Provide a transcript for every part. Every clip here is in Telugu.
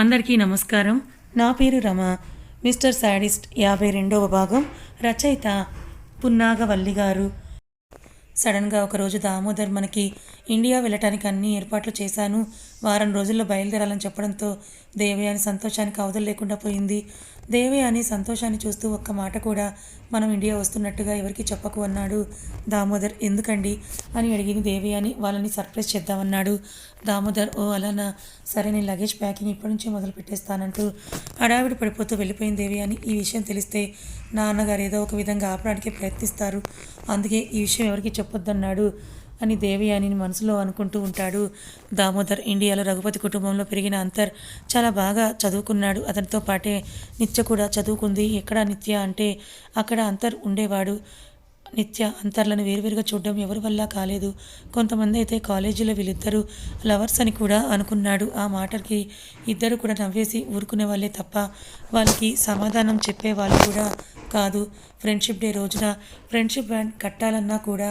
అందరికీ నమస్కారం. నా పేరు రమ. మిస్టర్ శాడిస్ట్ యాభై రెండవ భాగం రచయిత పున్నాగవల్లి గారు. సడన్గా ఒకరోజు దామోదర్ మనకి ఇండియా వెళ్ళటానికి అన్ని ఏర్పాట్లు చేశాను. వారం రోజుల్లో బయలుదేరాలని చెప్పడంతో దేవయాని సంతోషానికి అవధులు లేకుండా పోయింది. దేవయాని సంతోషాన్ని చూస్తూ ఒక్క మాట కూడా మనం ఇండియా వస్తున్నట్టుగా ఎవరికి చెప్పకు అన్నాడు. దామోదర్ ఎందుకండి? అని అడిగింది దేవయాని వాళ్ళని సర్ప్రైజ్ చేద్దామన్నాడు. దామోదర్ ఓ అలానా? సరే నేను లగేజ్ ప్యాకింగ్ ఇప్పటి నుంచే మొదలు పెట్టేస్తానంటూ హడావిడి పడిపోతూ వెళ్ళిపోయింది దేవి అని ఈ విషయం తెలిస్తే నాన్నగారు ఏదో ఒక విధంగా ఆపడానికి ప్రయత్నిస్తారు. అందుకే ఈ విషయం ఎవరికి చెప్పొద్దన్నాడు. అని దేవయానిని మనసులో అనుకుంటూ ఉంటాడు. దామోదర్ ఇండియాలో రఘుపతి కుటుంబంలో పెరిగిన అంతర్ చాలా బాగా చదువుకున్నాడు. అతనితో పాటే నిత్య కూడా చదువుకుంది. ఎక్కడ నిత్య అంటే అక్కడ అంతర్ ఉండేవాడు. నిత్య అంతర్లను వేరువేరుగా చూడడం ఎవరి వల్ల కాలేదు. కొంతమంది అయితే కాలేజీలో వీళ్ళిద్దరూ లవర్స్ అని కూడా అనుకున్నాడు. ఆ మాటకి ఇద్దరు కూడా నవ్వేసి ఊరుకునే వాళ్ళే తప్ప వాళ్ళకి సమాధానం చెప్పే వాళ్ళు కూడా కాదు. ఫ్రెండ్షిప్ డే రోజున ఫ్రెండ్షిప్ బ్యాండ్ కట్టాలన్నా కూడా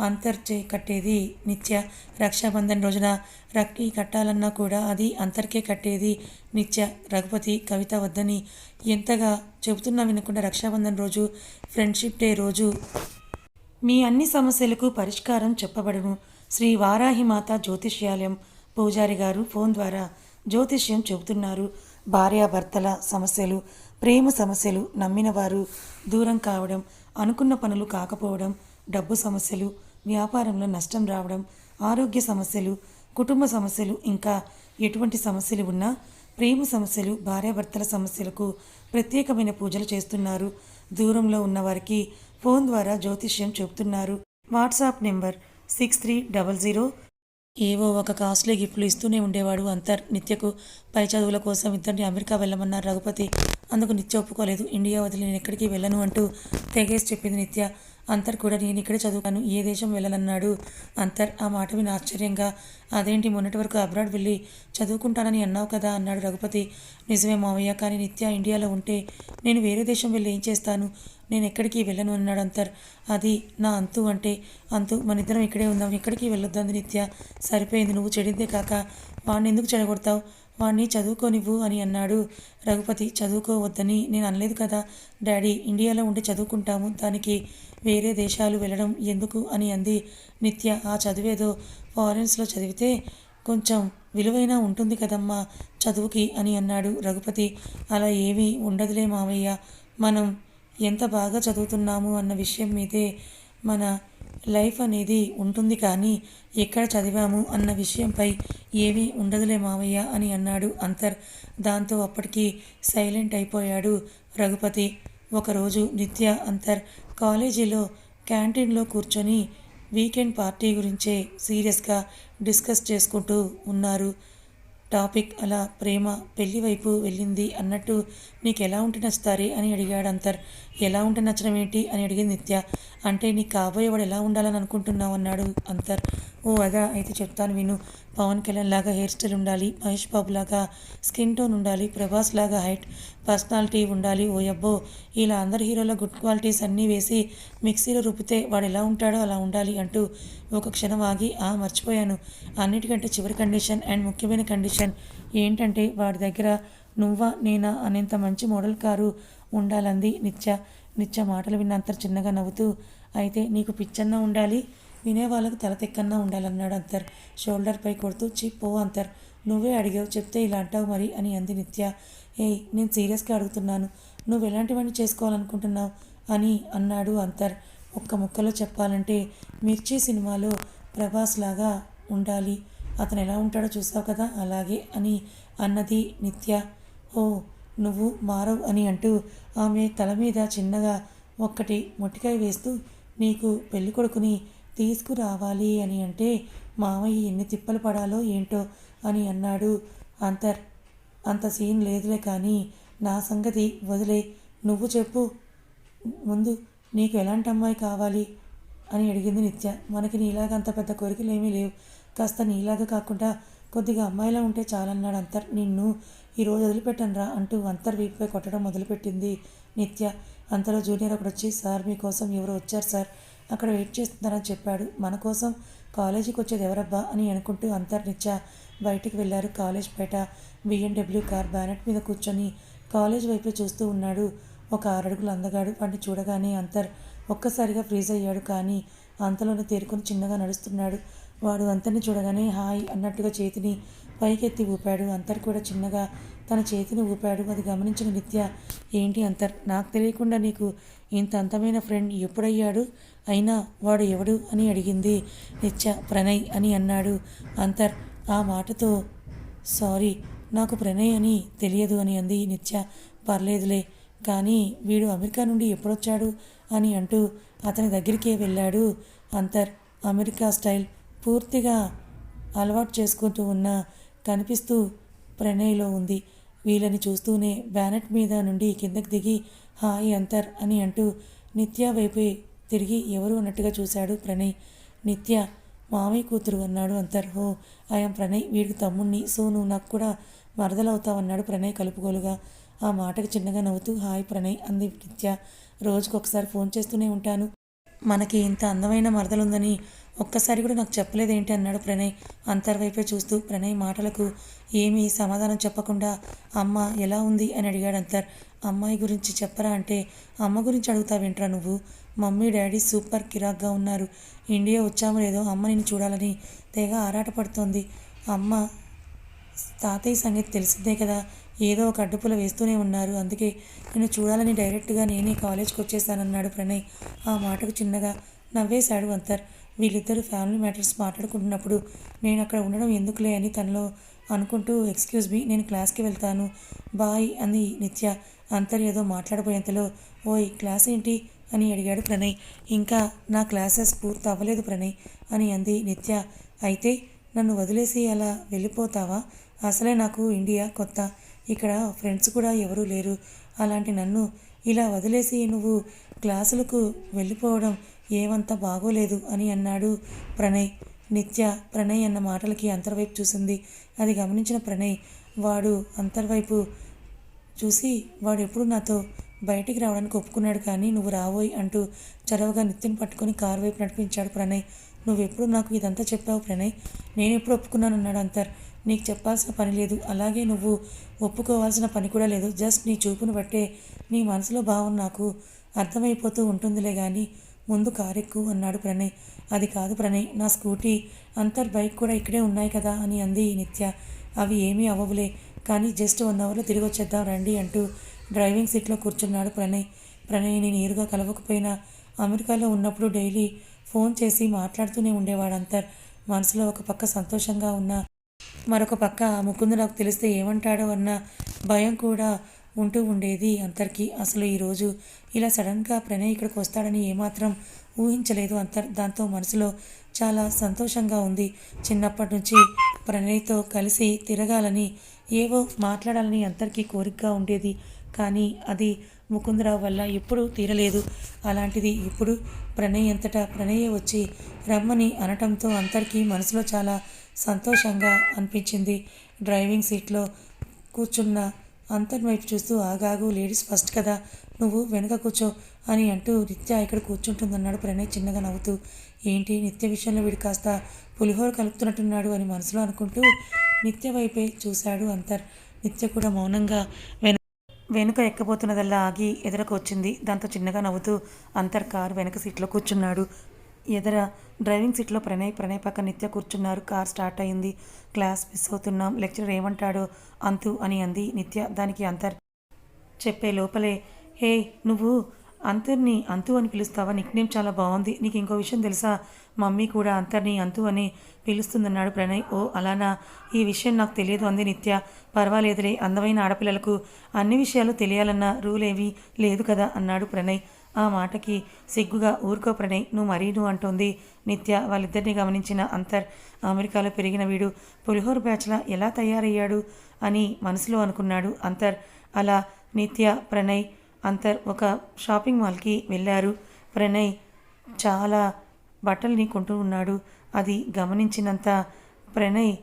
అంతర్చే కట్టేది నిత్య రక్షాబంధన్ రోజున రక్కీ కట్టాలన్నా కూడా అది అంతర్కే కట్టేది నిత్య రఘుపతి కవిత వద్దని ఎంతగా చెబుతున్నా వినకుండా రక్షాబంధన్ రోజు ఫ్రెండ్షిప్ డే రోజు. మీ అన్ని సమస్యలకు పరిష్కారం చెప్పబడును. శ్రీ వారాహిమాత జ్యోతిష్యాలయం పూజారి గారు ఫోన్ ద్వారా జ్యోతిష్యం చెబుతున్నారు. భార్యాభర్తల సమస్యలు ప్రేమ సమస్యలు నమ్మినవారు దూరం కావడం అనుకున్న పనులు కాకపోవడం డబ్బు సమస్యలు వ్యాపారంలో నష్టం రావడం ఆరోగ్య సమస్యలు కుటుంబ సమస్యలు ఇంకా ఎటువంటి సమస్యలు ఉన్నా ప్రేమ సమస్యలు భార్యాభర్తల సమస్యలకు ప్రత్యేకమైన పూజలు చేస్తున్నారు. దూరంలో ఉన్నవారికి ఫోన్ ద్వారా జ్యోతిష్యం చెబుతున్నారు. WhatsApp number six three double zero. ఏవో ఒక కాస్ట్లీ గిఫ్ట్లు ఇస్తూనే ఉండేవాడు అంతర్ నిత్యకు. పై చదువుల కోసం ఇద్దరిని అమెరికా వెళ్ళమన్నారు రఘుపతి. అందుకు నిత్య ఒప్పుకోలేదు. ఇండియా వదిలి నేను ఎక్కడికి వెళ్ళను అంటూ తెగేసి చెప్పింది నిత్య. అంతర్ కూడా నేను ఇక్కడే చదువుతాను ఏ దేశం వెళ్ళనన్నాడు అంతర్ ఆ మాట విని ఆశ్చర్యంగా అదేంటి మొన్నటి వరకు అబ్రాడ్ వెళ్ళి చదువుకుంటానని అన్నావు కదా అన్నాడు రఘుపతి. నిజమే మావయ్య కానీ నిత్య ఇండియాలో ఉంటే నేను వేరే దేశం వెళ్ళి ఏం చేస్తాను? నేను ఎక్కడికి వెళ్ళను అన్నాడు అంతర్. అది నా అంతు అంటే అంతు మన ఇద్దరం ఇక్కడే ఉందాం ఎక్కడికి వెళ్ళొద్దు అంది నిత్య? సరిపోయింది నువ్వు చెడిందే కాక వాడిని ఎందుకు చెడగొడతావు? వాణ్ణి చదువుకోనివ్వు అని అన్నాడు. రఘుపతి చదువుకోవద్దని నేను అనలేదు కదా. డాడీ ఇండియాలో ఉండి చదువుకుంటాము. దానికి వేరే దేశాలు వెళ్ళడం ఎందుకు అని అంది నిత్య. ఆ చదివేదో ఫారెన్స్లో చదివితే కొంచెం విలువైన ఉంటుంది కదమ్మా చదువుకి అని అన్నాడు రఘుపతి. అలా ఏమీ ఉండదులే మావయ్య. మనం ఎంత బాగా చదువుతున్నాము అన్న విషయం మీదే మన లైఫ్ అనేది ఉంటుంది కానీ ఎక్కడ చదివాము అన్న విషయంపై ఏమీ ఉండదులే మావయ్య అని అన్నాడు అంతర్. దాంతో అప్పటికి సైలెంట్ అయిపోయాడు రఘుపతి. ఒకరోజు నిత్య అంతర్ కాలేజీలో క్యాంటీన్లో కూర్చొని వీకెండ్ పార్టీ గురించే సీరియస్గా డిస్కస్ చేసుకుంటూ ఉన్నారు. టాపిక్ అలా ప్రేమ పెళ్ళి వైపు వెళ్ళింది అన్నట్టు నీకు ఎలా ఉంటే నచ్చుతారే అని అడిగాడు అంతర్. ఎలా ఉంటే నచ్చడం ఏంటి అని అడిగింది నిత్య. అంటే నీకు కాబోయేవాడు ఎలా ఉండాలని అనుకుంటున్నావు అన్నాడు అంతర్. ఓ అదా అయితే చెప్తాను విను. పవన్ కళ్యాణ్ లాగా హెయిర్ స్టైల్ ఉండాలి మహేష్ బాబు లాగా స్కిన్ టోన్ ఉండాలి ప్రభాస్ లాగా హైట్ పర్సనాలిటీ ఉండాలి ఓ అబ్బో ఇలా అందరి హీరోల గుడ్ క్వాలిటీస్ అన్నీ వేసి మిక్సీలో రుబ్బితే వాడు ఎలా ఉంటాడో అలా ఉండాలి అంటూ ఒక క్షణం ఆగి ఆ మర్చిపోయాను. అన్నిటికంటే చివరి కండిషన్ అండ్ ముఖ్యమైన కండిషన్ ఏంటంటే వాడి దగ్గర నువ్వా నేనా అనేంత మంచి మోడల్ కారు ఉండాలంది నిత్య. నిత్య మాటలు విన్నంత చిన్నగా నవ్వుతూ అయితే నీకు పిచ్చన్న ఉండాలి. వినే వాళ్ళకు తల తెక్కన్నా ఉండాలన్నాడు అంతర్. షోల్డర్పై కొడుతూ చిప్ పో అంతర్. నువ్వే అడిగావు చెప్తే ఇలా అంటావు మరి అని అంది నిత్య. ఏయ్ నేను సీరియస్గా అడుగుతున్నాను. నువ్వు ఎలాంటివన్నీ చేసుకోవాలనుకుంటున్నావు? అని అన్నాడు అంతర్. ఒక్క ముక్కలో చెప్పాలంటే మిర్చి సినిమాలో ప్రభాస్ లాగా ఉండాలి. అతను ఎలా ఉంటాడో చూసావు కదా అలాగే అని అన్నది నిత్య. ఓ నువ్వు మారవు అని అంటూ ఆమె తల మీద చిన్నగా ఒక్కటి మొట్టికాయ వేస్తూ నీకు పెళ్ళికొడుకుని తీసుకురావాలి అని అంటే మామయ్య ఎన్ని తిప్పలు పడాలో ఏంటో అని అన్నాడు అంతర్. అంత సీన్ లేదులే కానీ నా సంగతి వదిలే. నువ్వు చెప్పు. ముందు నీకు ఎలాంటి అమ్మాయి కావాలి? అని అడిగింది నిత్య. మనకి నీలాగా అంత పెద్ద కోరికలు ఏమీ లేవు. కాస్త నీలాగా కాకుండా కొద్దిగా అమ్మాయిలా ఉంటే చాలన్నాడు అంతర్. నిన్ను ఈరోజు వదిలిపెట్టనురా అంటూ అంతర్ వీపుపై కొట్టడం మొదలుపెట్టింది నిత్య. అంతలో జూనియర్ ఒకడు వచ్చి సార్ మీకోసం ఎవరు వచ్చారు సార్. అక్కడ వెయిట్ చేస్తున్నారని చెప్పాడు. మన కోసం కాలేజీకి వచ్చేది ఎవరబ్బా అని అనుకుంటూ అంతర్నిత్య బయటికి వెళ్ళారు. కాలేజ్ బయట బిఎండబ్ల్యూ కార్ బ్యానెట్ మీద కూర్చొని కాలేజ్ వైపే చూస్తూ ఉన్నాడు. ఒక ఆరడుగులు అందగాడు. వాడిని చూడగానే అంతర్ ఒక్కసారిగా ఫ్రీజ్ అయ్యాడు కానీ అంతలోనే తేరుకొని చిన్నగా నడుస్తున్నాడు. వాడు అంతర్ని చూడగానే హాయ్ అన్నట్టుగా చేతిని పైకెత్తి ఊపాడు. అంతర్ కూడా చిన్నగా తన చేతిని ఊపాడు. అది గమనించిన నిత్య ఏంటి అంతర్? నాకు తెలియకుండా నీకు ఇంత అంతమైన ఫ్రెండ్ ఎప్పుడయ్యాడు? అయినా వాడు ఎవడు? అని అడిగింది నిత్య. ప్రణయ్ అని అన్నాడు. అంతర్ ఆ మాటతో సారీ నాకు ప్రణయ్ అని తెలియదు అని అంది నిత్య. పర్లేదులే కానీ వీడు అమెరికా నుండి ఎప్పుడొచ్చాడు? అని అంటూ అతని దగ్గరికే వెళ్ళాడు. అంతర్ అమెరికా స్టైల్ పూర్తిగా అలవాటు చేసుకుంటూ ఉన్న కనిపిస్తూ ప్రణయ్లో ఉంది. వీళ్ళని చూస్తూనే బ్యానెట్ మీద నుండి కిందకి దిగి హాయ్ అంతర్ అని అంటూ నిత్య వైపే తిరిగి ఎవరు అన్నట్టుగా చూశాడు ప్రణయ్. నిత్య మామయ్య కూతురు అన్నాడు అంతర్. హో ఐఎమ్ ప్రణయ్. వీడికి తమ్ముణ్ణి. సో నువ్వు నాకు కూడా మరదలవుతావన్నాడు ప్రణయ్ కలుపుగోలుగా. ఆ మాటకు చిన్నగా నవ్వుతూ హాయ్ ప్రణయ్ అంది నిత్య. రోజుకొకసారి ఫోన్ చేస్తూనే ఉంటాను. మనకి ఇంత అందమైన మరదలుందని ఒక్కసారి కూడా నాకు చెప్పలేదేంటి అన్నాడు ప్రణయ్. అంతర్వైపే చూస్తూ ప్రణయ్ మాటలకు ఏమీ సమాధానం చెప్పకుండా అమ్మ ఎలా ఉంది అని అడిగాడు అంతర్. అమ్మాయి గురించి చెప్పరా అంటే అమ్మ గురించి అడుగుతావేంట్రా నువ్వు? మమ్మీ డాడీ సూపర్ కిరాక్గా ఉన్నారు. ఇండియా వచ్చాము లేదో అమ్మ నిన్ను చూడాలని తెగ ఆరాటపడుతోంది అమ్మ తాతయ్య సంగతి తెలిసిందే కదా. ఏదో ఒక అడ్డుపుల వేస్తూనే ఉన్నారు. అందుకే నేను చూడాలని డైరెక్ట్గా నేనే కాలేజ్కి వచ్చేసానన్నాడు ప్రణయ్. ఆ మాటకు చిన్నగా నవ్వేశాడు అంతర్. వీళ్ళిద్దరూ ఫ్యామిలీ మ్యాటర్స్ మాట్లాడుకుంటున్నప్పుడు నేను అక్కడ ఉండడం ఎందుకులే అని తనలో అనుకుంటూ ఎక్స్క్యూజ్ మీ నేను క్లాస్కి వెళ్తాను. బాయ్ అంది నిత్య అంతర్ ఏదో మాట్లాడబోయేంతలో ఓయ్ క్లాస్ ఏంటి? అని అడిగాడు ప్రణయ్. ఇంకా నా క్లాసెస్ పూర్తి అవ్వలేదు ప్రణయ్ అని అంది నిత్య. అయితే నన్ను వదిలేసి అలా వెళ్ళిపోతావా? అసలే నాకు ఇండియా కొత్త. ఇక్కడ ఫ్రెండ్స్ కూడా ఎవరూ లేరు. అలాంటి నన్ను ఇలా వదిలేసి నువ్వు క్లాసులకు వెళ్ళిపోవడం ఏమంత బాగోలేదు అని అన్నాడు ప్రణయ్. నిత్య ప్రణయ్ అన్న మాటలకి అంతర్వైపు చూసింది. అది గమనించిన ప్రణయ్ వాడు అంతర్వైపు చూసి వాడు ఎప్పుడు నాతో బయటికి రావడానికి ఒప్పుకున్నాడు కానీ నువ్వు రావోయ్ అంటూ చొరవగా నిత్యం పట్టుకొని కారు వైపు నడిపించాడు ప్రణయ్. నువ్వెప్పుడు నాకు ఇదంతా చెప్పావు ప్రణయ్? నేను ఎప్పుడు ఒప్పుకున్నాను అన్నాడు అంతర్. నీకు చెప్పాల్సిన పని లేదు. అలాగే నువ్వు ఒప్పుకోవాల్సిన పని కూడా లేదు. జస్ట్ నీ చూపును బట్టే నీ మనసులో భావం నాకు అర్థమైపోతూ ఉంటుందిలే కానీ ముందు కారెక్కు అన్నాడు ప్రణయ్. అది కాదు ప్రణయ్ నా స్కూటీ అంతర్ బైక్ కూడా ఇక్కడే ఉన్నాయి కదా అని అంది నిత్య. అవి ఏమీ అవ్వవులే కానీ జస్ట్ వన్ అవర్లో తిరిగి వచ్చేద్దాం రండి అంటూ డ్రైవింగ్ సీట్లో కూర్చున్నాడు ప్రణయ్. ప్రణయ్ని నేరుగా కలవకపోయినా అమెరికాలో ఉన్నప్పుడు డైలీ ఫోన్ చేసి మాట్లాడుతూనే ఉండేవాడు అంతర్. మనసులో ఒక పక్క సంతోషంగా ఉన్న మరొక పక్క ముకుందు నాకు తెలిస్తే ఏమంటాడో అన్న భయం కూడా ఉంటూ ఉండేది అంతర్కి. అసలు ఈరోజు ఇలా సడన్గా ప్రణయ్ ఇక్కడికి వస్తాడని ఏమాత్రం ఊహించలేదు అంతర్. దాంతో మనసులో చాలా సంతోషంగా ఉంది. చిన్నప్పటి నుంచి ప్రణయ్తో కలిసి తిరగాలని ఏవో మాట్లాడాలని అంతర్కి కోరికగా ఉండేది. కానీ అది ముకుందరావు వల్ల ఎప్పుడూ తీరలేదు. అలాంటిది ఇప్పుడు ప్రణయ్ అంతటా ప్రణయే వచ్చి రమ్మని అనటంతో అంతర్కి మనసులో చాలా సంతోషంగా అనిపించింది. డ్రైవింగ్ సీట్లో కూర్చున్న అంతర్ వైపు చూస్తూ ఆగాగు లేడీస్ ఫస్ట్ కదా నువ్వు వెనక కూర్చో అని అంటూ నిత్య ఇక్కడ కూర్చుంటుందన్నాడు ప్రణయ్ చిన్నగా నవ్వుతూ. ఏంటి నిత్య విషయంలో వీడు కాస్త పులిహోర కలుపుతున్నట్టున్నాడు అని మనసులో అనుకుంటూ నిత్య వైపే చూశాడు అంతర్. నిత్య కూడా మౌనంగా వెన వెనుక ఎక్కబోతున్నదల్లా ఆగి ఎదురకు వచ్చింది. దాంతో చిన్నగా నవ్వుతూ అంతర్ కారు వెనక సీట్లో కూర్చున్నాడు. ఎదర డ్రైవింగ్ సీట్లో ప్రణయ్ ప్రణయ్ పక్క నిత్య కూర్చున్నారు. కార్ స్టార్ట్ అయింది. క్లాస్ మిస్ అవుతున్నాం. లెక్చరర్ ఏమంటాడో అంతు అని అంది నిత్య. దానికి అంతర్ చెప్పే లోపలే హే నువ్వు అంతర్ని అంతు అని పిలుస్తావా? నిక్ నేమ్ చాలా బాగుంది నీకు ఇంకో విషయం తెలుసా? మమ్మీ కూడా అంతర్ని అంతు అని పిలుస్తుందన్నాడు ప్రణయ్. ఓ అలానా? ఈ విషయం నాకు తెలియదు అంది నిత్య. పర్వాలేదులే అందమైన ఆడపిల్లలకు అన్ని విషయాలు తెలియాలన్న రూల్ ఏమీ లేదు కదా? అన్నాడు ప్రణయ్. ఆ మాటకి సిగ్గుగా ఊరుకో ప్రణయ్ నువ్వు మరీను అంటోంది. నిత్య వాళ్ళిద్దరిని గమనించిన అంతర్ అమెరికాలో పెరిగిన వీడు పులిహోర బ్యాచ్లా ఎలా తయారయ్యాడు అని మనసులో అనుకున్నాడు అంతర్. అలా నిత్య ప్రణయ్ అంతర్ ఒక షాపింగ్ మాల్కి వెళ్ళారు. ప్రణయ్ చాలా బట్టల్ని కొంటూ ఉన్నాడు. అది గమనించినంత ప్రణయ్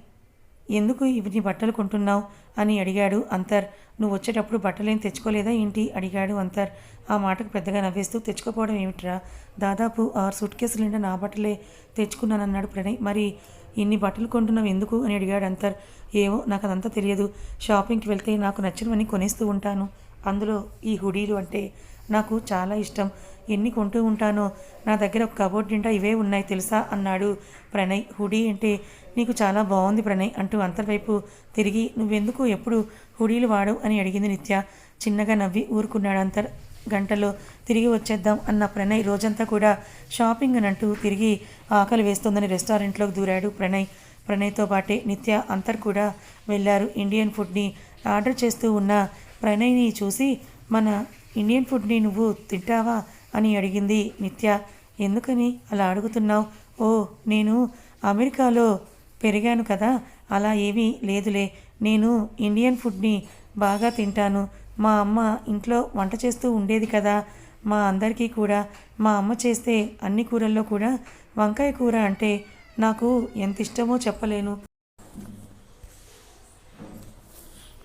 ఎందుకు ఇవన్నీ బట్టలు కొంటున్నావు? అని అడిగాడు అంతర్. నువ్వు వచ్చేటప్పుడు బట్టలేం తెచ్చుకోలేదా ఏంటి? అడిగాడు అంతర్. ఆ మాటకు పెద్దగా నవ్వేస్తూ తెచ్చుకోపోవడం ఏమిట్రా? దాదాపు ఆరు సూట్ కేసులు నిండా నా బట్టలే తెచ్చుకున్నానన్నాడు ప్రణయ్. మరి ఇన్ని బట్టలు కొంటున్నావు ఎందుకు? అని అడిగాడు అంతర్. ఏమో నాకు అదంతా తెలియదు. షాపింగ్కి వెళ్తే నాకు నచ్చినవన్నీ కొనేస్తూ ఉంటాను. అందులో ఈ హుడీలు అంటే నాకు చాలా ఇష్టం. ఎన్ని కొంటూ ఉంటానో? నా దగ్గర ఒక కబోర్డ్ నిండా ఇవే ఉన్నాయి తెలుసా? అన్నాడు ప్రణయ్. హుడీ అంటే నీకు చాలా బాగుంది ప్రణయ్ అంటూ అంతర్వైపు తిరిగి నువ్వెందుకు ఎప్పుడు హుడీలు వాడవు? అని అడిగింది నిత్య. చిన్నగా నవ్వి ఊరుకున్నాడు అంతర్. గంటలో తిరిగి వచ్చేద్దాం అన్న ప్రణయ్ రోజంతా కూడా షాపింగ్ అని అంటూ తిరిగి ఆకలి వేస్తుందని రెస్టారెంట్లోకి దూరాడు ప్రణయ్. ప్రణయ్తో పాటే నిత్య అంతర్ కూడా వెళ్ళారు. ఇండియన్ ఫుడ్ని ఆర్డర్ చేస్తూ ఉన్న ప్రణయ్ని చూసి మన ఇండియన్ ఫుడ్ని నువ్వు తింటావా? అని అడిగింది నిత్య. ఎందుకని? అలా అడుగుతున్నావు? ఓ నేను అమెరికాలో పెరిగాను కదా అలా ఏమీ లేదులే. నేను ఇండియన్ ఫుడ్ని బాగా తింటాను. మా అమ్మ ఇంట్లో వంట చేస్తూ ఉండేది కదా. మా అందరికీ కూడా. మా అమ్మ చేస్తే అన్ని కూరల్లో కూడా వంకాయ కూర అంటే నాకు ఎంత ఇష్టమో చెప్పలేను.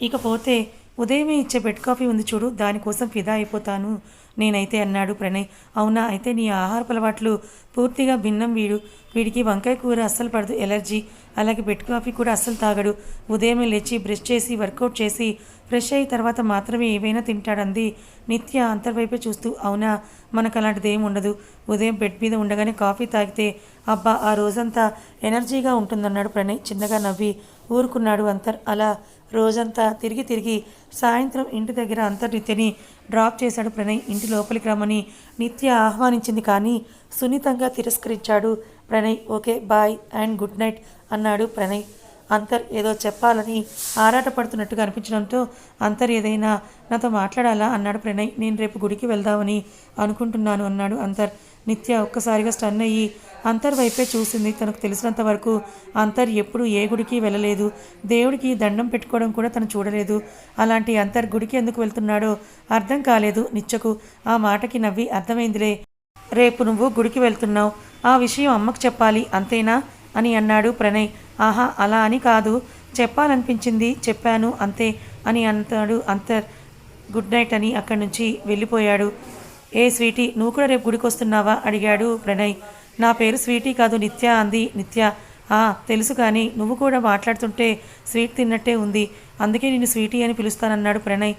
ఇకపోతే ఉదయమే ఇచ్చే బెడ్ కాఫీ ఉంది చూడు దానికోసం ఫిదా అయిపోతాను. నేనైతే అన్నాడు ప్రణయ్. అవునా? అయితే నీ ఆహారపు అలవాట్లు పూర్తిగా భిన్నం వీడు. వీడికి వంకాయ కూర అస్సలు పడదు ఎలర్జీ. అలాగే బెడ్ కాఫీ కూడా అస్సలు తాగడు. ఉదయమే లేచి బ్రష్ చేసి వర్కౌట్ చేసి ఫ్రెష్ అయిన తర్వాత మాత్రమే ఏవైనా తింటాడంది నిత్య అంతర్వైపే చూస్తూ. అవునా? మనకు అలాంటిది ఏమి ఉండదు ఉదయం బెడ్ మీద ఉండగానే కాఫీ తాగితే అబ్బా ఆ రోజంతా ఎనర్జీగా ఉంటుందన్నాడు ప్రణయ్. చిన్నగా నవ్వి ఊరుకున్నాడు అంతర్. అలా రోజంతా తిరిగి తిరిగి సాయంత్రం ఇంటి దగ్గర అంతర్నిత్యని డ్రాప్ చేశాడు ప్రణయ్. ఇంటి లోపలికి రమ్మని నిత్య ఆహ్వానించింది కానీ సున్నితంగా తిరస్కరించాడు Pranay. Okay bye and good night అన్నాడు ప్రణయ్. అంతర్ ఏదో చెప్పాలని ఆరాటపడుతున్నట్టుగా అనిపించడంతో అంతర్ ఏదైనా నాతో మాట్లాడాలా అన్నాడు ప్రణయ్. నేను రేపు గుడికి వెళ్దామని అనుకుంటున్నాను అన్నాడు అంతర్. నిత్య ఒక్కసారిగా స్టన్ అయ్యి అంతర్ వైపే చూసింది. తనకు తెలిసినంత వరకు అంతర్ ఎప్పుడు ఏ గుడికి వెళ్ళలేదు. దేవుడికి దండం పెట్టుకోవడం కూడా తను చూడలేదు. అలాంటి అంతర్ గుడికి ఎందుకు వెళ్తున్నాడో అర్థం కాలేదు నిత్యకు. ఆ మాటకి నవ్వి అర్థమైందిలే. రేపు నువ్వు గుడికి వెళ్తున్నావు. ఆ విషయం అమ్మకు చెప్పాలి అంతేనా? అని అన్నాడు ప్రణయ్. ఆహా అలా అని కాదు. చెప్పాలనిపించింది చెప్పాను అంతే అని అంటాడు అంతర్. గుడ్ నైట్ అని అక్కడి నుంచి వెళ్ళిపోయాడు. ఏ స్వీటీ నువ్వు కూడా రేపు గుడికి వస్తున్నావా? అడిగాడు ప్రణయ్. నా పేరు స్వీటీ కాదు నిత్య అంది నిత్య. "ఆ, తెలుసు కానీ నువ్వు కూడా మాట్లాడుతుంటే స్వీట్ తిన్నట్టే ఉంది. అందుకే నేను స్వీటీ అని పిలుస్తానన్నాడు ప్రణయ్.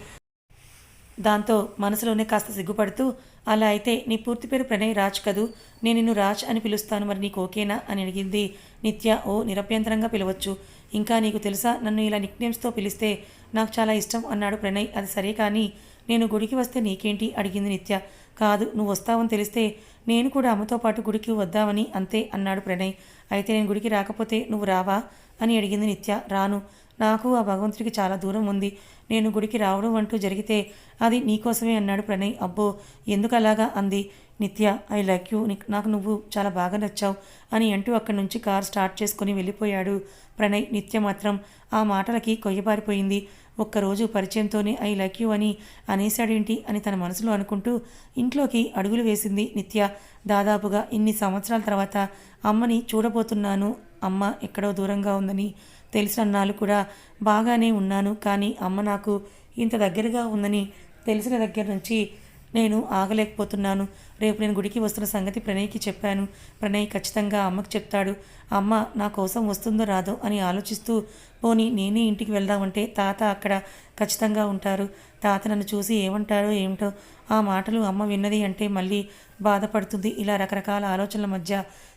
దాంతో మనసులోనే కాస్త సిగ్గుపడుతూ అలా అయితే నీ పూర్తి పేరు ప్రణయ్ రాజ్ కదూ? నేను నిన్ను రాజ్ అని పిలుస్తాను మరి నీకు ఓకేనా? అని అడిగింది నిత్య. ఓ నిరభ్యంతరంగా పిలవచ్చు. ఇంకా నీకు తెలుసా నన్ను ఇలా నిక్నేమ్స్తో పిలిస్తే నాకు చాలా ఇష్టం అన్నాడు ప్రణయ్. అది సరే కానీ నేను గుడికి వస్తే నీకేంటి? అడిగింది నిత్య. కాదు నువ్వు వస్తావని తెలిస్తే నేను కూడా అమ్మతో పాటు గుడికి వద్దామని అంతే అన్నాడు ప్రణయ్. అయితే నేను గుడికి రాకపోతే నువ్వు రావా? అని అడిగింది నిత్య. రాను. నాకు ఆ భగవంతుడికి చాలా దూరం ఉంది. నేను గుడికి రావడం అంటూ జరిగితే అది నీకోసమే అన్నాడు ప్రణయ్. అబ్బో ఎందుకు అలాగా? అంది. నిత్య ఐ లైక్ యూ. నాకు నువ్వు చాలా బాగా నచ్చావు అని అంటూ అక్కడి నుంచి కార్ స్టార్ట్ చేసుకుని వెళ్ళిపోయాడు ప్రణయ్. నిత్య మాత్రం ఆ మాటలకి కొయ్యబారిపోయింది. ఒక్కరోజు పరిచయంతోనే ఐ లైక్ యూ అని అనేశాడేంటి అని తన మనసులో అనుకుంటూ ఇంట్లోకి అడుగులు వేసింది నిత్య. దాదాపుగా ఇన్ని సంవత్సరాల తర్వాత అమ్మని చూడబోతున్నాను. అమ్మ ఎక్కడో దూరంగా ఉందని తెలిసినన్నాళ్ళు కూడా బాగానే ఉన్నాను. కానీ అమ్మ నాకు ఇంత దగ్గరగా ఉందని తెలిసిన దగ్గర నుంచి నేను ఆగలేకపోతున్నాను. రేపు నేను గుడికి వస్తున్న సంగతి ప్రణయ్కి చెప్పాను. ప్రణయ్ ఖచ్చితంగా అమ్మకు చెప్తాడు. అమ్మ నా కోసం వస్తుందో రాదో అని ఆలోచిస్తూ పోనీ నేనే ఇంటికి వెళ్దామంటే తాత అక్కడ ఖచ్చితంగా ఉంటారు. తాత నన్ను చూసి ఏమంటారో ఏమిటో ఆ మాటలు అమ్మ విన్నది అంటే మళ్ళీ బాధపడుతుంది. ఇలా రకరకాల ఆలోచనల మధ్య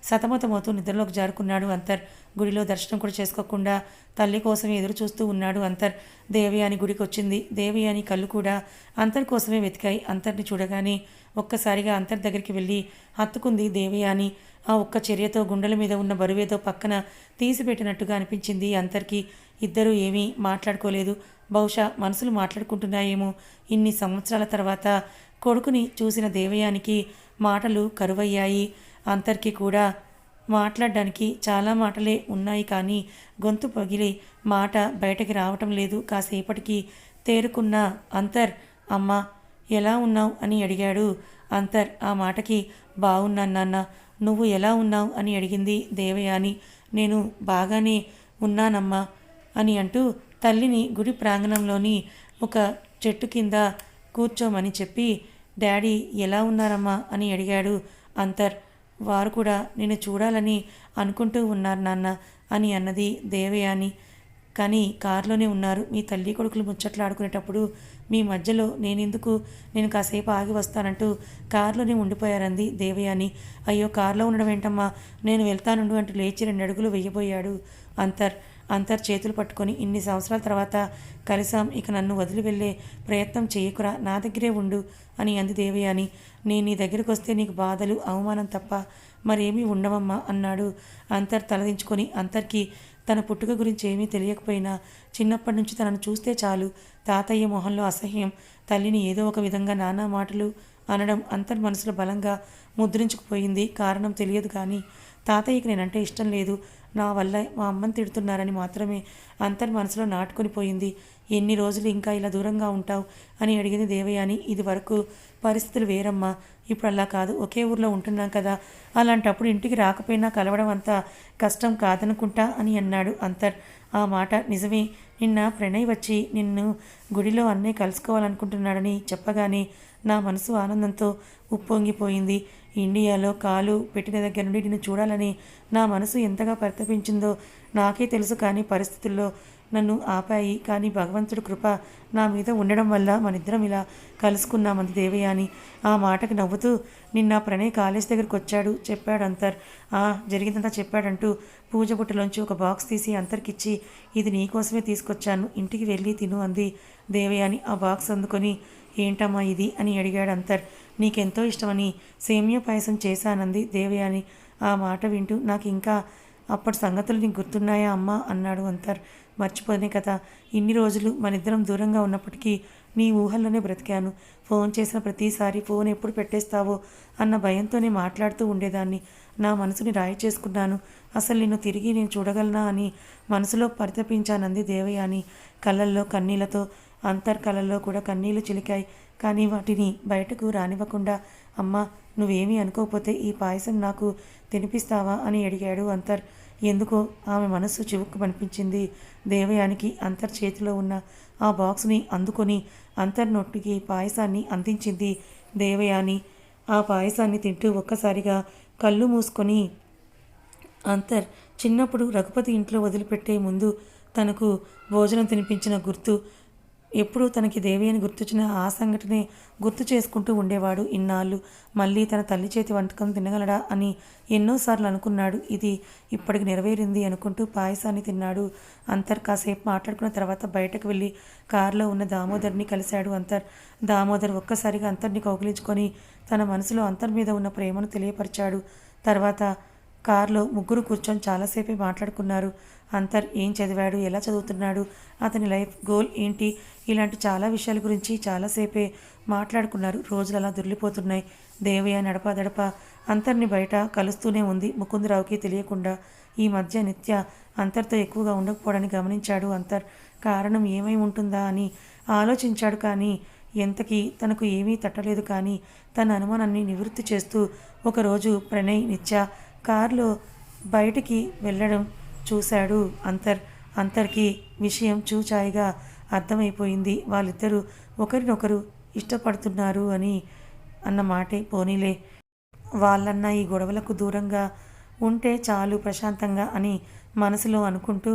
సతమతమవుతూ నిద్రలోకి జారుకున్నాడు అంతర్. గుడిలో దర్శనం కూడా చేసుకోకుండా తల్లి కోసం ఎదురు చూస్తూ ఉన్నాడు అంతర్. దేవయాని గుడికి వచ్చింది దేవయాని కళ్ళు కూడా అంతర్ కోసమే వెతికాయి. అంతర్ని చూడగానే ఒక్కసారిగా అంతర్ దగ్గరికి వెళ్ళి హత్తుకుంది దేవయాని. ఆ ఒక్క చర్యతో గుండెల మీద ఉన్న బరువేదో పక్కన తీసిపెట్టినట్టుగా అనిపించింది అంతర్కి. ఇద్దరూ ఏమీ మాట్లాడుకోలేదు. బహుశా మనసులు మాట్లాడుకుంటున్నాయేమో. ఇన్ని సంవత్సరాల తర్వాత కొడుకుని చూసిన దేవయానికి మాటలు కరువయ్యాయి. అంతర్కి కూడా మాట్లాడడానికి చాలా మాటలే ఉన్నాయి కానీ గొంతు పగిలి మాట బయటకి రావటం లేదు. కాసేపటికి తేరుకున్న అంతర్ అమ్మ ఎలా ఉన్నావు? అని అడిగాడు. అంతర్ ఆ మాటకి బాగున్నాను నాన్న. నువ్వు ఎలా ఉన్నావు? అని అడిగింది దేవయాని. నేను బాగానే ఉన్నానమ్మా అని అంటూ తల్లిని గుడి ప్రాంగణంలోని ఒక చెట్టు కింద కూర్చోమని చెప్పి డాడీ ఎలా ఉన్నారమ్మా అని అడిగాడు. అంతర్ వారు కూడా నిన్ను చూడాలని అనుకుంటూ ఉన్నారు నాన్న అని అన్నది దేవయాని. కానీ కారులోనే ఉన్నారు. మీ తల్లి కొడుకులు ముచ్చట్లాడుకునేటప్పుడు మీ మధ్యలో నేనెందుకు? నేను కాసేపు ఆగి వస్తానంటూ కారులోనే ఉండిపోయారంది దేవయాని. అయ్యో కారులో ఉండడం ఏంటమ్మా? నేను వెళ్తానుండు అంటూ లేచి రెండు అడుగులు వెయ్యబోయాడు అంతర్. అంతర్ చేతులు పట్టుకొని ఇన్ని సంవత్సరాల తర్వాత కలిసాం ఇక నన్ను వదిలి వెళ్ళే ప్రయత్నం చేయకురా నా దగ్గరే ఉండు అని అంది దేవయాని. నేను నీ దగ్గరికి వస్తే నీకు బాధలు అవమానం తప్ప మరేమీ ఉండవమ్మా అన్నాడు అంతర్ తలదించుకొని. అంతర్కి తన పుట్టుక గురించి ఏమీ తెలియకపోయినా చిన్నప్పటి నుంచి తనను చూస్తే చాలు. తాతయ్య మొహంలో అసహ్యం తల్లిని ఏదో ఒక విధంగా నానా మాటలు అనడం అంతర్ మనసులో బలంగా ముద్రించుకుపోయింది. కారణం తెలియదు కానీ తాతయ్యకి నేనంటే ఇష్టం లేదు. నా వల్ల మా అమ్మని తిడుతున్నారని మాత్రమే అంతర్ మనసులో నాటుకొని పోయింది. ఎన్ని రోజులు ఇంకా ఇలా దూరంగా ఉంటావు అని అడిగింది దేవయాని. ఇది వరకు పరిస్థితులు వేరమ్మా. ఇప్పుడు అలా కాదు. ఒకే ఊర్లో ఉంటున్నాం కదా. అలాంటప్పుడు ఇంటికి రాకపోయినా కలవడం అంత కష్టం కాదనుకుంటా అని అన్నాడు అంతర్. ఆ మాట నిజమే. నిన్న ప్రణయ్ వచ్చి నిన్ను గుడిలో అన్నీ కలుసుకోవాలనుకుంటున్నాడని చెప్పగానే నా మనసు ఆనందంతో ఉప్పొంగిపోయింది. ఇండియాలో కాలు పెట్టిన దగ్గర నుండి నిన్ను చూడాలని నా మనసు ఎంతగా పరితపించిందో నాకే తెలుసు కానీ పరిస్థితుల్లో నన్ను ఆపాయి. కానీ భగవంతుడి కృప నా మీద ఉండడం వల్ల మనిద్దరం ఇలా కలుసుకున్నామంది దేవయాని. ఆ మాటకు నవ్వుతూ నిన్న ప్రణయ్ కాలేజ్ దగ్గరికి వచ్చాడు. చెప్పాడు అంతర్. ఆ జరిగిందంతా చెప్పాడంటూ పూజ బుట్టలోంచి ఒక బాక్స్ తీసి అంతర్కిచ్చి ఇది నీకోసమే తీసుకొచ్చాను. ఇంటికి వెళ్ళి తిను అంది దేవయాని. ఆ బాక్స్ అందుకొని ఏంటమ్మా ఇది? అని అడిగాడు అంతర్. నీకెంతో ఇష్టమని సేమియా పాయసం చేశానంది దేవయాని. ఆ మాట వింటూ నాకు ఇంకా అప్పటి సంగతులు నీకు గుర్తున్నాయా అమ్మా? అన్నాడు అంతర్ మర్చిపోనే కదా ఇన్ని రోజులు మనిద్దరం దూరంగా ఉన్నప్పటికీ నీ ఊహల్లోనే బ్రతికాను. ఫోన్ చేసిన ప్రతిసారి ఫోన్ ఎప్పుడు పెట్టేస్తావో అన్న భయంతోనే మాట్లాడుతూ ఉండేదాన్ని. నా మనసుని రాయి చేసుకున్నాను. అసలు నిన్ను తిరిగి నేను చూడగలనా అని మనసులో పరితపించానంది దేవయాని. కళ్ళల్లో కన్నీళ్ళతో అంతర్ కూడా కన్నీళ్ళు చిలికాయి. కానీ వాటిని బయటకు రానివ్వకుండా అమ్మా నువ్వేమీ అనుకోకపోతే ఈ పాయసం నాకు తినిపిస్తావా? అని అడిగాడు అంతర్. ఎందుకో? ఆమె మనస్సు చివుక్కుమనిపించింది. దేవయానికి అంతర్ చేతిలో ఉన్న ఆ బాక్స్ని అందుకొని అంతర్ నొట్టికి పాయసాన్ని అందించింది దేవయాని. ఆ పాయసాన్ని తింటూ ఒక్కసారిగా కళ్ళు మూసుకొని అంతర్ చిన్నప్పుడు రఘుపతి ఇంట్లో వదిలిపెట్టే ముందు తనకు భోజనం తినిపించిన గుర్తు ఎప్పుడూ తనకి దేవి అని గుర్తొచ్చిన ఆ సంఘటనే గుర్తు చేసుకుంటూ ఉండేవాడు ఇన్నాళ్ళు. మళ్ళీ తన తల్లి చేతి వంటకం తినగలడా అని ఎన్నోసార్లు అనుకున్నాడు. ఇది ఇప్పటికి నెరవేరింది అనుకుంటూ పాయసాన్ని తిన్నాడు. అంతర్ కాసేపు మాట్లాడుకున్న తర్వాత బయటకు వెళ్ళి కారులో ఉన్న దామోదర్ని కలిశాడు అంతర్. దామోదర్ ఒక్కసారిగా అంతర్ని కౌగిలించుకొని తన మనసులో అంతర్ మీద ఉన్న ప్రేమను తెలియపరిచాడు. తర్వాత కారులో ముగ్గురు కూర్చొని చాలాసేపే మాట్లాడుకున్నారు. అంతర్ ఏం చదివాడు? ఎలా చదువుతున్నాడు? అతని లైఫ్ గోల్ ఏంటి? ఇలాంటి చాలా విషయాల గురించి చాలాసేపే మాట్లాడుకున్నారు. రోజులు అలా దొరికిపోతున్నాయి. దేవయ్య నడప దడప అంతర్ని బయట కలుస్తూనే ఉంది. ముకుందరావుకి తెలియకుండా ఈ మధ్య నిత్య అంతర్తో ఎక్కువగా ఉండకపోవడాన్ని గమనించాడు అంతర్. కారణం ఏమై ఉంటుందా అని ఆలోచించాడు కానీ ఎంతకీ తనకు ఏమీ తట్టలేదు కానీ తన అనుమానాన్ని నివృత్తి చేస్తూ ఒకరోజు ప్రణయ్ నిత్య కారులో బయటికి వెళ్ళడం చూశాడు అంతర్. అంతర్కి విషయం చూచాయిగా అర్థమైపోయింది. వాళ్ళిద్దరూ ఒకరినొకరు ఇష్టపడుతున్నారు అని అన్న మాటే పోనీలే. వాళ్ళన్న ఈ గొడవలకు దూరంగా ఉంటే చాలు ప్రశాంతంగా అని మనసులో అనుకుంటూ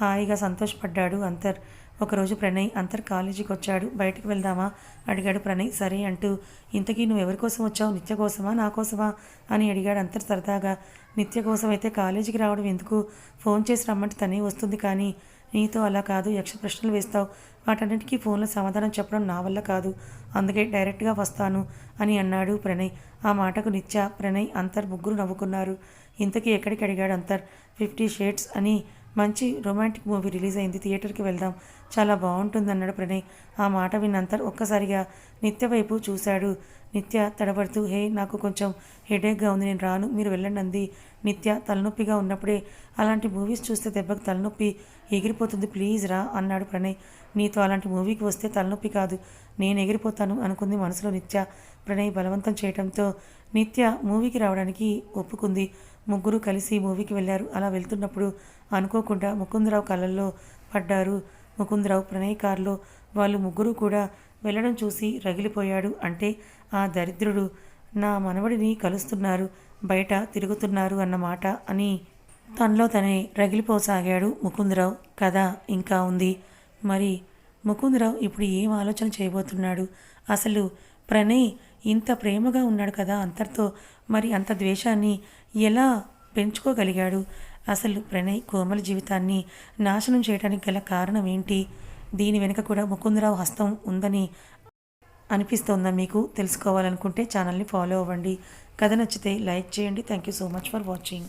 హాయిగా సంతోషపడ్డాడు అంతర్. ఒకరోజు ప్రణయ్ అంతర్ కాలేజీకి వచ్చాడు బయటకు వెళ్దామా? అడిగాడు ప్రణయ్. సరే అంటూ ఇంతకీ నువ్వు ఎవరి కోసం వచ్చావు? నిత్య కోసమా? నా కోసమా? అని అడిగాడు అంతర్ సరదాగా. నిత్య కోసం అయితే కాలేజీకి రావడం ఎందుకు? ఫోన్ చేసి రమ్మంటే తనే వస్తుంది కానీ నీతో అలా కాదు. యక్ష ప్రశ్నలు వేస్తావు. వాటన్నిటికీ ఫోన్లో సమాధానం చెప్పడం నా వల్ల కాదు. అందుకే డైరెక్ట్గా వస్తాను అని అన్నాడు ప్రణయ్. ఆ మాటకు నిత్య ప్రణయ్ అంతర్ ముగ్గురు నవ్వుకున్నారు. ఇంతకీ ఎక్కడికి అడిగాడు అంతర్? ఫిఫ్టీ షేడ్స్ అని మంచి రొమాంటిక్ మూవీ రిలీజ్ అయింది థియేటర్కి వెళ్దాం. చాలా బాగుంటుంది అన్నాడు ప్రణయ్. ఆ మాట విన్నంతర్ ఒక్కసారిగా నిత్య వైపు చూశాడు. నిత్య తడబడుతూ హే నాకు కొంచెం హెడేక్గా ఉంది నేను రాను. మీరు వెళ్ళండి అంది. నిత్య తలనొప్పిగా ఉన్నప్పుడే అలాంటి మూవీస్ చూస్తే దెబ్బకు తలనొప్పి ఎగిరిపోతుంది ప్లీజ్ రా అన్నాడు ప్రణయ్. నీతో అలాంటి మూవీకి వస్తే తలనొప్పి కాదు. నేను ఎగిరిపోతాను అనుకుంది మనసులో నిత్య. ప్రణయ్ బలవంతం చేయడంతో నిత్య మూవీకి రావడానికి ఒప్పుకుంది. ముగ్గురు కలిసి మూవీకి వెళ్ళారు. అలా వెళ్తున్నప్పుడు అనుకోకుండా ముకుందరావు కళ్ళల్లో పడ్డారు. ముకుందరావు ప్రణయ్ కారులో వాళ్ళు ముగ్గురు కూడా వెళ్ళడం చూసి రగిలిపోయాడు. అంటే ఆ దరిద్రుడు నా మనవడిని కలుస్తున్నారు. బయట తిరుగుతున్నారు అన్నమాట అని తనలో తనే రగిలిపోసాగాడు ముకుందరావు. కథ ఇంకా ఉంది. మరి ముకుందరావు ఇప్పుడు ఏం ఆలోచన చేయబోతున్నాడు? అసలు ప్రణయ్ ఇంత ప్రేమగా ఉన్నాడు కదా అంతటితో మరి అంత ద్వేషాన్ని ఎలా పెంచుకోగలిగాడు? అసలు ప్రణయ్ కోమల జీవితాన్ని నాశనం చేయడానికి గల కారణం ఏంటి? దీని వెనుక కూడా ముకుందరావు హస్తం ఉందని అనిపిస్తోందా మీకు? తెలుసుకోవాలనుకుంటే ఛానల్ని ఫాలో అవ్వండి. కథ నచ్చితే లైక్ చేయండి. Thank you so much for watching.